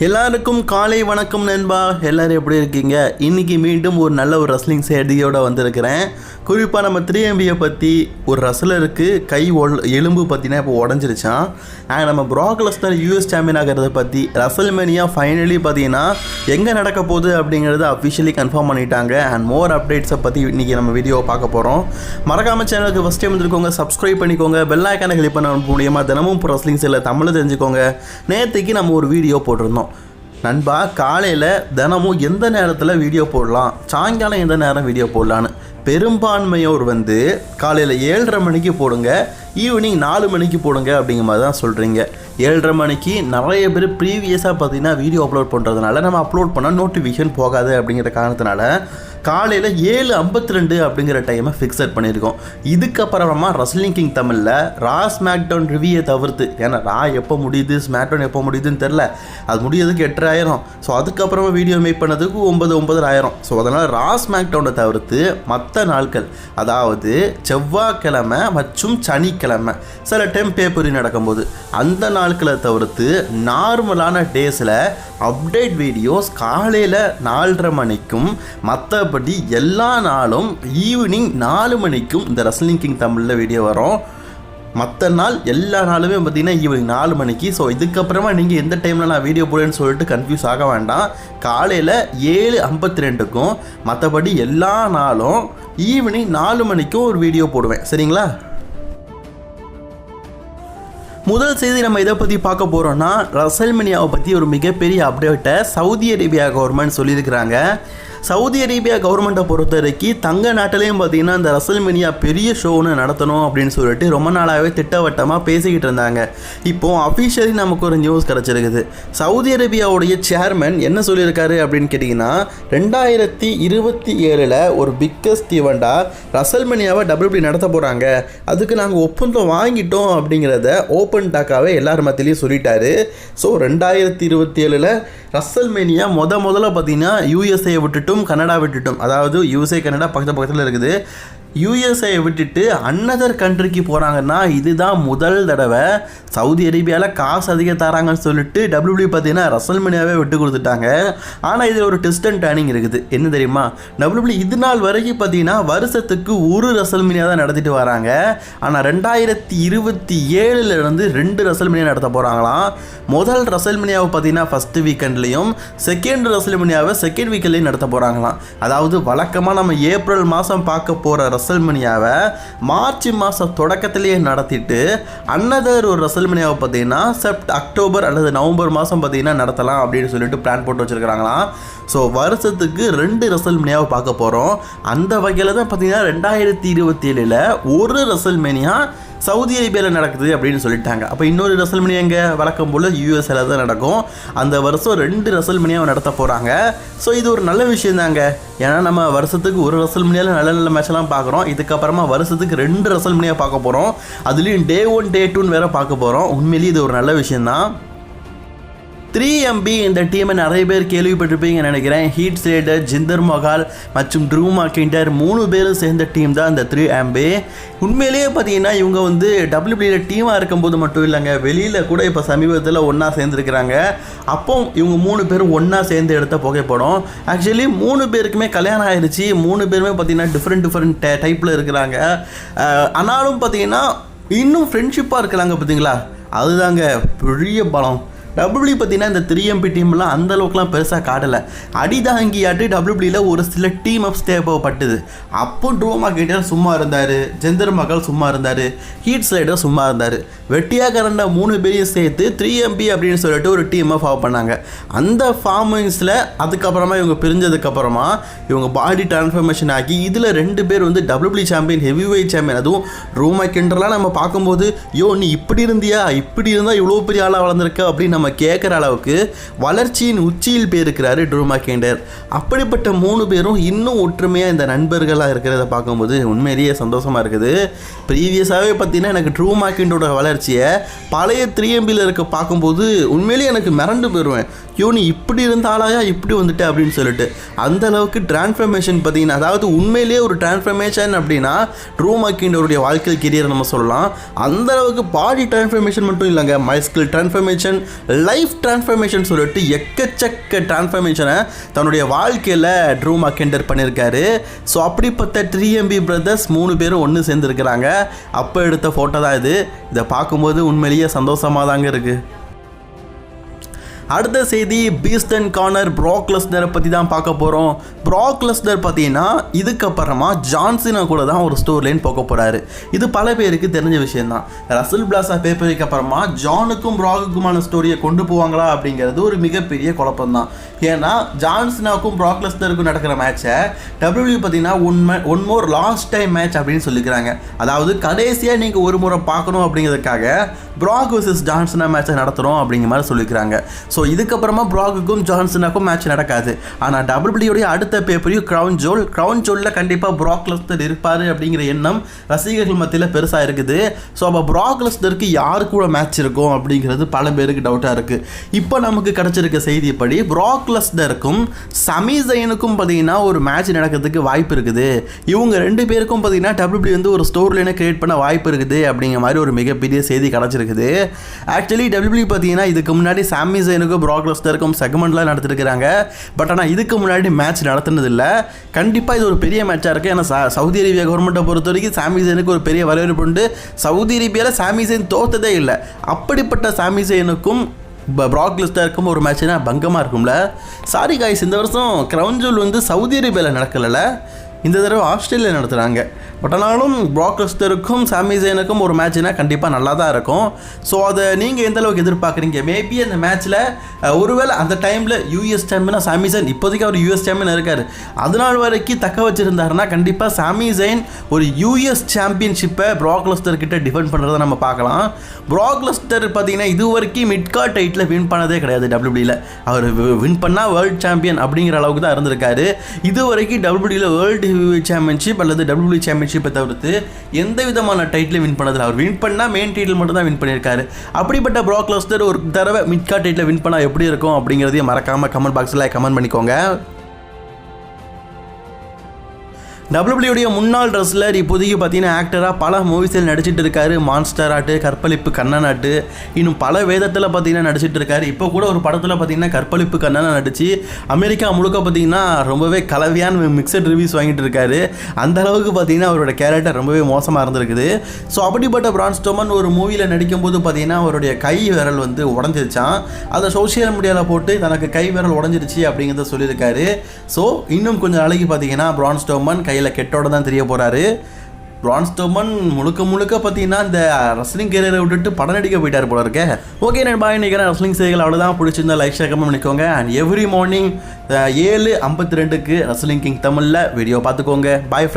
எல்லாருக்கும் காலை வணக்கம் நண்பா. எல்லோரும் எப்படி இருக்கீங்க? இன்னைக்கு மீண்டும் ஒரு நல்ல ஒரு ரஸ்லிங் செய்தியோடு வந்திருக்கிறேன். குறிப்பாக நம்ம த்ரீ எம்பியை பற்றி ஒரு ரசலருக்கு கை ஒல் எலும்பு பற்றினா இப்போ உடஞ்சிருச்சான் அண்ட் நம்ம ப்ராக்லஸ்டர் யூஎஸ் சாம்பியன் ஆகிறத பற்றி ரசல்மேனியா ஃபைனலி பார்த்தீங்கன்னா எங்கே நடக்க போகுது அப்படிங்கிறத அஃபிஷியலி கன்ஃபார்ம் பண்ணிட்டாங்க. அண்ட் மோர் அப்டேட்ஸை பற்றி இன்றைக்கி நம்ம வீடியோவை பார்க்க போகிறோம் மறக்காம சேனலுக்கு ஃபஸ்ட் டைம் வந்துருக்கோங்க சப்ஸ்கிரைப் பண்ணிக்கோங்க. பெல் ஐக்கானை கிளிக் பண்ண மூலியமாக தினமும் இப்போ ரஸ்லிங் இல்லை தமிழ் தெரிஞ்சுக்கோங்க. நேற்றுக்கு நம்ம ஒரு வீடியோ போட்டிருந்தோம். நண்பா காலையில் தினமும் எந்த நேரத்தில் வீடியோ போடலாம்? சாயங்காலம் எந்த நேரம் வீடியோ போடலான்னு? பெரும்பான்மையோர் வந்து காலையில் ஏழரை மணிக்கு போடுங்க ஈவினிங் நாலு மணிக்கு போடுங்க அப்படிங்கிற மாதிரி தான் சொல்கிறீங்க ஏழரை மணிக்கு நிறைய பேர் ப்ரீவியஸாக பார்த்தீங்கன்னா வீடியோ அப்லோட் பண்ணுறதுனால நம்ம அப்லோட் பண்ணால் நோட்டிஃபிகேஷன் போகாது அப்படிங்கிற காரணத்தினால காலையில் ஏழு ஐம்பத்தி ரெண்டு அப்படிங்கிற டைமை ஃபிக்ஸட் பண்ணியிருக்கோம். இதுக்கப்புறமா ரஸ்லிங் கிங் தமிழில் ரா ஸ்மாக்டவுன் ரிவியை தவிர்த்து ஏன்னா ரா எப்போ முடியுது ஸ்மாக்டவுன் எப்போ முடியுதுன்னு தெரில அது முடியறதுக்கு எட்டாயிரம் ஸோ அதுக்கப்புறமா வீடியோ மேக் பண்ணதுக்கு ஒன்பது ஒன்பது ஆயிரம் ஸோ அதனால் ரா ஸ்மாக்டவுனை தவிர்த்து மற்ற நாட்கள் அதாவது செவ்வாய்க்கிழமை மற்றும் சனிக்கிழமை சில டைம் பேப்பரி நடக்கும்போது அந்த நாட்களை தவிர்த்து நார்மலான டேஸில் அப்டேட் வீடியோஸ் காலையில் நாலரை மணிக்கும் மற்ற மற்றபடி எல்லா நாளும் ஈவினிங் நாலு மணிக்கும் இந்த ரஸ்லிங் கிங் தமிழில் வீடியோ வரும். மற்ற நாள் எல்லா நாளுமே பார்த்தீங்கன்னா ஈவினிங் நாலு மணிக்கு. ஸோ இதுக்கப்புறமா நீங்கள் எந்த டைமில் நான் வீடியோ போடுவேன்னு சொல்லிட்டு கன்ஃபியூஸ் ஆக வேண்டாம். காலையில் ஏழு ஐம்பத்தி ரெண்டுக்கும் மற்றபடி எல்லா நாளும் ஈவினிங் நாலு மணிக்கும் ஒரு வீடியோ போடுவேன். சரிங்களா? முதல் செய்தி நம்ம இதை பற்றி பார்க்க போகிறோம்னா ரசல்மனியாவை பற்றி ஒரு மிகப்பெரிய அப்டேட்டை சவுதி அரேபியா கவர்மெண்ட் சொல்லியிருக்கிறாங்க. சவுதி அரேபியா கவர்மெண்ட்டை பொறுத்த வரைக்கும் தங்க நாட்டிலையும் பார்த்தீங்கன்னா இந்த ரசல்மனியா பெரிய ஷோ ஒன்று நடத்தணும் அப்படின்னு சொல்லிட்டு ரொம்ப நாளாகவே திட்டவட்டமாக பேசிக்கிட்டு இருந்தாங்க. இப்போது அஃபிஷியலி நமக்கு ஒரு நியூஸ் கிடச்சிருக்குது. சவுதி அரேபியாவுடைய சேர்மன் என்ன சொல்லியிருக்காரு அப்படின்னு கேட்டிங்கன்னா ரெண்டாயிரத்தி இருபத்தி ஏழில் ஒரு பிக்கஸ்ட் ஈவெண்ட்டாக ரசல்மனியாவை டபிள்யூபி நடத்த போகிறாங்க அதுக்கு நாங்கள் ஒப்பந்தம் வாங்கிட்டோம் அப்படிங்கிறத ஓப்பன் டாக்காவே எல்லார் மத்தியிலையும் சொல்லிட்டாரு. ஸோ ரெண்டாயிரத்தி இருபத்தி ஏழில் ரசல்மேனியா முத முதல்ல பார்த்தீங்கன்னா யூஎஸ்ஏ விட்டுட்டும் கனடா விட்டுட்டும். அதாவது யூஎஸ்ஏ கனடா பக்கத்து பக்கத்தில் இருக்குது. யூஎஸ்ஏ விட்டுட்டு அன்னதர் கண்ட்ரிக்கு போகிறாங்கன்னா இதுதான் முதல் தடவை சவுதி அரேபியாவில் காசு அதிகம் தராங்கன்னு சொல்லிட்டு டபிள்யூபிள்யூ பார்த்தீங்கன்னா ரசல்மனியாவே விட்டு கொடுத்துட்டாங்க. ஆனால் இதில் ஒரு டெஸ்ட் அண்ட் டேர்னிங் இருக்குது. என்ன தெரியுமா? டபிள்யூபிள்யூ இது நாள் வரைக்கும் பார்த்தீங்கன்னா வருஷத்துக்கு ஒரு ரசல்மேனியா தான் நடத்திட்டு வராங்க. ஆனால் ரெண்டாயிரத்தி இருபத்தி ஏழுலேருந்து ரெண்டு ரசல்மேனியா நடத்த போகிறாங்களாம் முதல் ரசல்மனியாவை பார்த்தீங்கன்னா ஃபஸ்ட்டு வீக்கெண்ட்லேயும் செகண்ட் ரசல்மனியாவை செகண்ட் வீக்கெண்ட்லேயும் நடத்த போகிறாங்களாம் அதாவது வழக்கமாக நம்ம ஏப்ரல் மாதம் பார்க்க போகிற ரசல்மனியாவை மார்ச் மாதம் தொடக்கத்திலேயே நடத்திட்டு அன்னதர் ஒரு ரசல்மனியாவை பார்த்தீங்கன்னா செப்ட் அக்டோபர் அல்லது நவம்பர் மாதம் பார்த்தீங்கன்னா நடத்தலாம் அப்படின்னு சொல்லிட்டு பிளான் போட்டு வச்சுருக்காங்களாம் ஸோ வருஷத்துக்கு ரெண்டு ரசல்மனியாவை பார்க்க போகிறோம் அந்த வகையில் தான் பார்த்தீங்கன்னா ரெண்டாயிரத்தி இருபத்தி ஏழில் ஒரு ரசல்மேனியா சவுதி அரேபியாவில் நடக்குது அப்படின்னு சொல்லிட்டாங்க. அப்போ இன்னொரு ரசல்மனி எங்கே? வழக்கம் போல் யூஎஸ்ஏல தான் நடக்கும். அந்த வருஷம் ரெண்டு ரசல்மனியாவை நடத்த போகிறாங்க ஸோ இது ஒரு நல்ல விஷயம் தாங்க. ஏன்னா நம்ம வருஷத்துக்கு ஒரு ரசல்மனியாவில் நல்ல நல்ல மேட்ச்லாம் பார்க்குறோம். இதுக்கப்புறமா வருஷத்துக்கு ரெண்டு ரசல்மனியாக பார்க்க போகிறோம் அதுலேயும் டே ஒன் டே டூன்னு வேறு பார்க்க போகிறோம் உண்மையிலேயே இது ஒரு நல்ல விஷயம்தான். த்ரீ எம்பி இந்த டீமை நிறைய பேர் கேள்விப்பட்டிருப்பீங்கன்னு நினைக்கிறேன். ஹீட் ஸ்லேடர் ஜிந்தர் மொகால் மற்றும் ட்ரூ மார்க்கிண்டர் மூணு பேரும் சேர்ந்த டீம் தான் இந்த த்ரீ எம்பி உண்மையிலேயே பார்த்தீங்கன்னா இவங்க வந்து டபிள்யூபியில் டீமாக இருக்கும்போது மட்டும் இல்லைங்க. வெளியில் கூட இப்போ சமீபத்தில் ஒன்றா சேர்ந்துருக்கிறாங்க. அப்போ இவங்க மூணு பேரும் ஒன்றா சேர்ந்து எடுத்த புகைப்படம். ஆக்சுவலி மூணு பேருக்குமே கல்யாணம் ஆயிடுச்சு மூணு பேருமே பார்த்தீங்கன்னா டிஃப்ரெண்ட் டிஃப்ரெண்ட் டைப்பில் இருக்கிறாங்க. ஆனாலும் பார்த்தீங்கன்னா இன்னும் ஃப்ரெண்ட்ஷிப்பாக இருக்கிறாங்க பார்த்தீங்களா? அதுதாங்க பெரிய பலம். டபிள்யூபி பார்த்தீங்கன்னா இந்த த்ரீ எம்பி டீம்லாம் அந்த அளவுக்குலாம் பெருசாக காட்டலை அடிதாங்கியாட்டு டபிள்யூபியில் ஒரு சில டீம் அப்ஸ் தேவைப்பட்டது. அப்போ ட்ரோமா கேட்டர் சும்மா இருந்தார். ஜெந்தர் மகள் சும்மா இருந்தார். ஹீட் ஸ்லைடர் சும்மா இருந்தார். வெட்டியாக கரண்ட மூணு பேரையும் சேர்த்து த்ரீ எம்பி அப்படின்னு சொல்லிட்டு ஒரு டீமை ஃபார்ம் பண்ணாங்க. அந்த ஃபார்மிங்ஸில் அதுக்கப்புறமா இவங்க பிரிஞ்சதுக்கப்புறமா இவங்க பாடி டிரான்ஸ்ஃபர்மேஷன் ஆகி இதில் ரெண்டு பேர் வந்து டபிள்யூபி சாம்பியன் ஹெவி வெயிட் சாம்பியன் அதுவும் ரோமா கிண்டர்லாம் நம்ம பார்க்கும்போது யோ நீ இப்படி இருந்தியா? இப்படி இருந்தால் இவ்வளோ பெரிய ஆளாக வளர்ந்துருக்க? அப்படின்னு நம்ம கேட்குற அளவுக்கு வளர்ச்சியின் உச்சியில் போயிருக்கிறாரு ட்ரூமா கேண்டர் அப்படிப்பட்ட மூணு பேரும் இன்னும் ஒற்றுமையாக இந்த நண்பர்களாக இருக்கிறத பார்க்கும்போது உண்மையிலேயே சந்தோஷமாக இருக்குது. ப்ரீவியஸாகவே பார்த்தீங்கன்னா எனக்கு ட்ரூ மார்க்கெண்டோட வளர்ச்சியை பழைய த்ரீஎம்பியில் இருக்க பார்க்கும்போது உண்மையிலேயே எனக்கு மிரண்டு போயிடுவேன் யோனி நீ இப்படி இருந்தாலாயா இப்படி வந்துட்டு அப்படின்னு சொல்லிட்டு. அந்த அளவுக்கு டிரான்ஸ்ஃபர்மேஷன் பார்த்தீங்கன்னா அதாவது உண்மையிலேயே ஒரு டிரான்ஸ்ஃபர்மேஷன் அப்படின்னா ட்ரூ மார்க்கெண்டோடைய வாழ்க்கை கெரியர் நம்ம சொல்லலாம். அந்த அளவுக்கு பாடி டிரான்ஸ்ஃபர்மேஷன் மட்டும் இல்லைங்க. மைஸ்கில் டிரான்ஸ்ஃபர்மேஷன் லைஃப் டிரான்ஸ்ஃபர்மேஷன் சொல்லிட்டு எக்கச்சக்க டிரான்ஸ்ஃபர்மேஷனை தன்னுடைய வாழ்க்கையில் ட்ரூ மக்கெண்டர் பண்ணியிருக்காரு. ஸோ அப்படிப்பட்ட த்ரீ எம்பி பிரதர்ஸ் மூணு பேரும் ஒன்று சேர்ந்துருக்கிறாங்க. அப்போ எடுத்த ஃபோட்டோ தான் இது. இதை பார்க்கும்போது உண்மையிலேயே சந்தோஷமாக தாங்க இருக்குது அடுத்த செய்தி பீஸ்ட் அண்ட் கார்னர் ப்ராக்லஸ்னரை பற்றி தான் பார்க்க போகிறோம் ப்ராக்லஸ்னர் பார்த்தீங்கன்னா இதுக்கப்புறமா ஜான்சினா கூட தான் ஒரு ஸ்டோர் லைன் போக போகிறாரு இது பல பேருக்கு தெரிஞ்ச விஷயம்தான். ரசல் பிளாசா பேப்பருக்கு அப்புறமா ஜானுக்கும் ப்ராக்குக்குமான ஸ்டோரியை கொண்டு போவாங்களா அப்படிங்கிறது ஒரு மிகப்பெரிய குழப்பம் தான் ஏன்னா ஜான்சினாவுக்கும் ப்ராக்லஸ்னருக்கும் நடக்கிற மேட்சை டபிள்யூ பார்த்தீங்கன்னா one one more last time match அப்படின்னு சொல்லிக்கிறாங்க. அதாவது கடைசியாக நீங்கள் ஒரு முறை பார்க்கணும் அப்படிங்கிறதுக்காக ப்ராக் வர்சஸ் ஜான்சனா மேட்சை நடத்துகிறோம் அப்படிங்கிற மாதிரி சொல்லிக்கிறாங்க. ஸோ ஸோ இதுக்கப்புறமா ப்ராக்குக்கும் ஜான்சனாக்கும் மேட்ச் நடக்காது. ஆனால் டபிள்யூடைய அடுத்த பேப்பரையும் க்ரௌன் ஜோல் க்ரௌன் ஜோலில் கண்டிப்பாக ப்ராக் லெஸ்னர் இருப்பார் அப்படிங்கிற எண்ணம் ரசிகர்கள் மத்தியில் பெருசாக இருக்குது. ஸோ அப்போ ப்ராக் லெஸ்னருக்கு யாரு கூட மேட்ச் இருக்கும் அப்படிங்கிறது பல பேருக்கு டவுட்டாக இருக்குது இப்போ நமக்கு கிடச்சிருக்க செய்திப்படி ப்ராக் லெஸ்னருக்கும் சமி ஜெயினுக்கும் பார்த்தீங்கன்னா ஒரு மேட்ச் நடக்கிறதுக்கு வாய்ப்பு இருக்குது. இவங்க ரெண்டு பேருக்கும் பார்த்தீங்கன்னா டபிள்யூ வந்து ஒரு ஸ்டோர் லைனை கிரியேட் பண்ண வாய்ப்பு இருக்குது அப்படிங்கிற மாதிரி ஒரு மிகப்பெரிய செய்தி கிடச்சிருக்குது. ஆக்சுவலி டபிள்யூ பார்த்தீங்கன்னா இதுக்கு முன்னாடி சாமி ஜெயினுக்கும் ப்ராக்லிஸ்ட்டாக இருக்கும் செக்மெண்ட்லாம் நடத்திருக்கிறாங்க. பட் ஆனால் இதுக்கு முன்னாடி மேட்ச் நடத்தினதில்லை. கண்டிப்பாக இது ஒரு பெரிய மேட்சாக இருக்குது ஏன்னா ச- சவுதி அரேபியா கவர்மெண்ட்டை பொறுத்த வரைக்கும் சாமி ஒரு பெரிய வரவேற்பு உண்டு. சவுதி அரேபியாவில் சாமி தோத்ததே இல்லை. அப்படிப்பட்ட சாமி ஜெயினுக்கும் ப்ராக் இருக்கும் ஒரு மேட்ச்னா பங்கமாக இருக்கும்ல. சாரி காய்ஸ் இந்த வருஷம் க்ரௌன் ஜூல் வந்து சவுதி அரேபியாவில் நடக்கலை இந்த தடவை ஆஸ்திரேலியா நடத்துகிறாங்க பட் ஆனாலும் ப்ராக்லஸ்டருக்கும் சாமிசேனுக்கும் சாமி ஒரு மேட்ச்னா கண்டிப்பாக நல்லா தான் இருக்கும். ஸோ அதை நீங்கள் எந்த அளவுக்கு எதிர்பார்க்குறீங்க? மேபி அந்த மேட்ச்சில் ஒருவேளை அந்த டைமில் யூஎஸ் சாம்பியனாக சாமி இப்போதைக்கு அவர் யூஎஸ் சாம்பியன் இருக்கார். அதனால் வரைக்கும் தக்க வச்சுருந்தாருன்னா கண்டிப்பாக சாமி ஒரு யூஎஸ் சாம்பியன்ஷிப்பை ப்ராக்லஸ்டர் கிட்ட டிஃபெண்ட் பண்ணுறதை நம்ம பார்க்கலாம். ப்ராக்லஸ்டர் பார்த்தீங்கன்னா இது வரைக்கும் மிட்கார்ட் டைட்டில் வின் பண்ணதே கிடையாது டபிள்யூடியில் அவர் வின் பண்ணால் வேர்ல்ட் சாம்பியன் அப்படிங்கிற அளவுக்கு தான் இருந்திருக்காரு. இது வரைக்கும் டபிள்யூடியில் வேர்ல்டு சாம்பியன்ஷிப் அல்லது டபிள்யூ சாம்பியன்ஷிப்பை தவிர்த்து எந்த விதமான டைட்டிலும் வின் பண்ணதில்லை. அவர் வின் பண்ணால் மெயின் டைட்டில் மட்டும் தான் வின் பண்ணியிருக்காரு. அப்படிப்பட்ட ப்ராக் ஒரு தடவை மிட்கா டைட்டில் வின் பண்ணால் எப்படி இருக்கும் அப்படிங்கிறதையும் மறக்காமல் கமெண்ட் பாக்ஸில் கமெண்ட் பண்ணிக்கோங்க. டபிள்யூடைய முன்னாள் ரெஸ்லர் இப்போதைக்கு பார்த்தீங்கன்னா ஆக்டராக பல மூவிஸில் நடிச்சிட்டு இருக்காரு. மான்ஸ்டர் ஆட்டு கற்பழிப்பு கண்ணன் ஆட்டு. இன்னும் பல வேதத்தில் பார்த்தீங்கன்னா நடிச்சிட்டு இருக்காரு. இப்போ கூட ஒரு படத்தில் பார்த்தீங்கன்னா கற்பழிப்பு கண்ணனை நடிச்சு அமெரிக்கா முழுக்க பார்த்தீங்கன்னா ரொம்பவே கலவையான மிக்சட் ரிவ்யூஸ் வாங்கிட்டு இருக்காரு. அந்த அளவுக்கு பார்த்தீங்கன்னா அவரோட கேரக்டர் ரொம்பவே மோசமாக இருந்திருக்குது. ஸோ அப்படிப்பட்ட பிரான்ஸ்டோமன் ஒரு மூவியில் நடிக்கும்போது பார்த்தீங்கன்னா அவருடைய கை விரல் வந்து உடஞ்சிருச்சான் அதை சோஷியல் மீடியாவில் போட்டு தனக்கு கை விரல் உடஞ்சிருச்சு அப்படிங்கிறத சொல்லியிருக்காரு. ஸோ இன்னும் கொஞ்சம் நாளைக்கு பார்த்தீங்கன்னா பிரான்ஸ்டோமன் கையில் கெட்டோட தான் தெரிய போகிறாரு பிரான்ஸ்டோமன் முழுக்க முழுக்க பார்த்தீங்கன்னா இந்த ரஸ்லிங் கேரியரை விட்டுட்டு படம் நடிக்க போயிட்டார் போல இருக்கே. ஓகே நான் பாய் நினைக்கிறேன் ரஸ்லிங் செய்திகள் அவ்வளோதான் பிடிச்சிருந்தா லைக் ஷேர் கமெண்ட் பண்ணிக்கோங்க. அண்ட் எவ்ரி மார்னிங் ஏழு ஐம்பத்தி ரெண்டுக்கு ரஸ்லிங் கிங் தமிழில் வீடியோ பார்த்துக்கோங்க. பாய் ஃப்ரெண்ட்